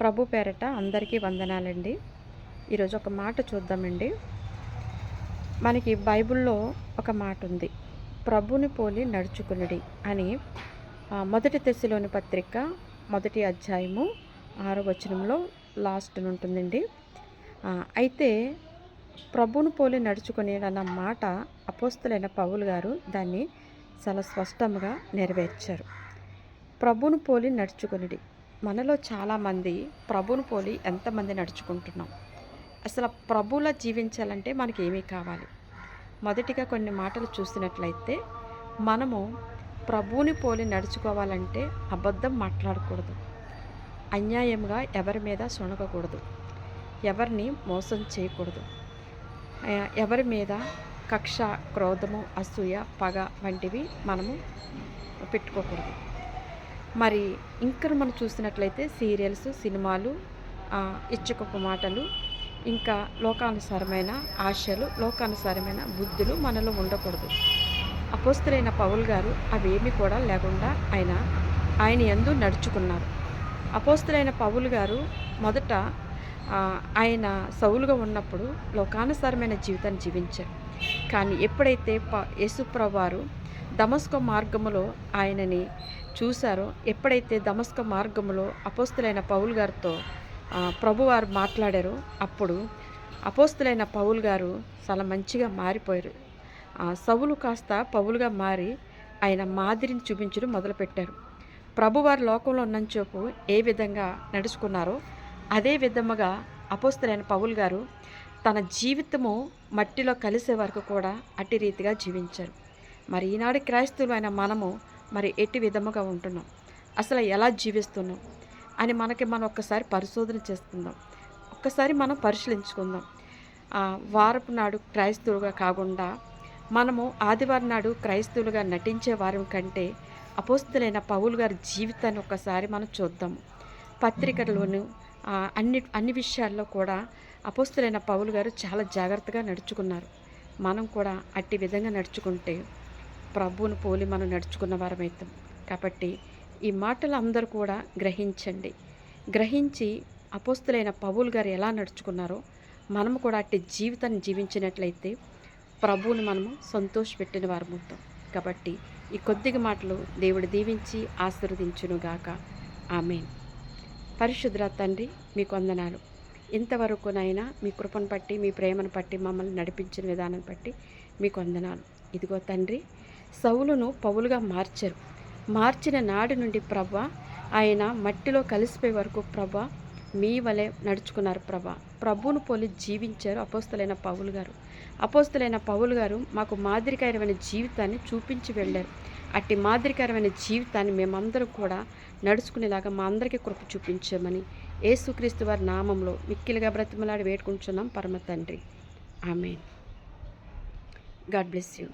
ప్రభు పేరట అందరికీ వందనాలండి. ఈరోజు ఒక మాట చూద్దామండి. మనకి బైబిల్లో ఒక మాట ఉంది. ప్రభుని పోలి నడుచుకునుడి అని మొదటి తెశలోని పత్రిక మొదటి అధ్యాయము ఆరో వచనంలో లాస్ట్ ఉంటుందండి. అయితే ప్రభుని పోలి నడుచుకునే అన్న మాట అపోస్తులైన పౌలు గారు దాన్ని చాలా స్పష్టంగా నెరవేర్చారు. ప్రభును పోలి నడుచుకునిడి మనలో చాలామంది ప్రభును పోలి ఎంతమంది నడుచుకుంటున్నాం. అసలు ప్రభులా జీవించాలంటే మనకి ఏమీ కావాలి? మొదటిగా కొన్ని మాటలు చూసినట్లయితే మనము ప్రభువుని పోలి నడుచుకోవాలంటే అబద్ధం మాట్లాడకూడదు. అన్యాయంగా ఎవరి మీద సునగకూడదు. ఎవరిని మోసం చేయకూడదు. ఎవరి మీద కక్ష క్రోధము అసూయ పగ వంటివి మనము పెట్టుకోకూడదు. మరి ఇంకా మనం చూసినట్లయితే సీరియల్స్ సినిమాలు ఇచ్చకొక మాటలు ఇంకా లోకానుసారమైన ఆశలు లోకానుసారమైన బుద్ధులు మనలో ఉండకూడదు. అపోస్తులైన పౌల్ గారు అవేమి కూడా లేకుండా ఆయన ఆయన ఎందు నడుచుకున్నారు. అపోస్తులైన పౌల్ గారు మొదట ఆయన సౌలుగా ఉన్నప్పుడు లోకానుసారమైన జీవితాన్ని జీవించారు. కానీ ఎప్పుడైతే ప యేసుప్రభువారు దమస్క మార్గములో ఆయనని చూశారో ఎప్పుడైతే దమస్క మార్గములో అపోస్తులైన పౌల్ గారితో ప్రభువారు మాట్లాడారో అప్పుడు అపోస్తులైన పౌల్ గారు చాలా మంచిగా మారిపోయారు. సవులు కాస్త పౌలుగా మారి ఆయన మాదిరిని చూపించడం మొదలుపెట్టారు. ప్రభువారు లోకంలో ఉన్నంచోపు ఏ విధంగా నడుచుకున్నారో అదే విధముగా అపోస్తులైన పౌల్ గారు తన జీవితము మట్టిలో కలిసే వరకు కూడా అట్టి రీతిగా జీవించారు. మరి ఈనాడు క్రైస్తవులైన మనము మరి ఎట్టి విధముగా ఉంటున్నాం? అసలు ఎలా జీవిస్తున్నాం? అని మనకి మనం ఒక్కసారి పరిశోధన చేసుకుందాం ఒక్కసారి మనం పరిశీలించుకుందాం. వారపు నాడు క్రైస్తవులుగా కాకుండా మనము ఆదివారం నాడు క్రైస్తవులుగా నటించే వారం కంటే అపోస్తులైన పౌలు గారి జీవితాన్ని ఒక్కసారి మనం చూద్దాము పత్రికలోను అన్ని అన్ని విషయాల్లో కూడా అపోస్తులైన పౌలు గారు చాలా జాగ్రత్తగా నడుచుకున్నారు. మనం కూడా అట్టి విధంగా నడుచుకుంటే ప్రభువును పోలి మనం నడుచుకున్న వారమవుతాం కాబట్టి ఈ మాటలు అందరూ కూడా గ్రహించండి. గ్రహించి అపోస్తులైన పౌలు గారు ఎలా నడుచుకున్నారో మనము కూడా అట్టి జీవితాన్ని జీవించినట్లయితే ప్రభువుని మనము సంతోషపెట్టిన వారమవుతాం. కాబట్టి ఈ కొద్దిగా మాటలు దేవుడు దీవించి ఆశీర్వదించునుగాక. ఆమెన్. పరిశుద్ర తండ్రి మీకు వందనాలు. ఇంతవరకునైనా మీ కృపను బట్టి మీ ప్రేమను బట్టి మమ్మల్ని నడిపించిన విధానం బట్టి మీకు వందనాలు. ఇదిగో తండ్రి సౌలును పౌలుగా మార్చారు. మార్చిన నాడు నుండి ప్రభ ఆయన మట్టిలో కలిసిపోయే వరకు ప్రభ మీ వలె నడుచుకున్నారు ప్రభా. ప్రభువును పోలి జీవించారు అపోస్తులైన పౌలు గారు. అపోస్తులైన పౌలు గారు మాకు మాదిరికరమైన జీవితాన్ని చూపించి వెళ్ళారు. అట్టి మాదిరికరమైన జీవితాన్ని మేమందరం కూడా నడుచుకునేలాగా మా అందరికీ కృప చూపించామని యేసుక్రీస్తు వారి నామంలో మిక్కిలిగా బ్రతిమలాడి వేడుకుంటున్నాం. పరమ తండ్రి. ఆమె గాడ్ బ్లెస్ యూ.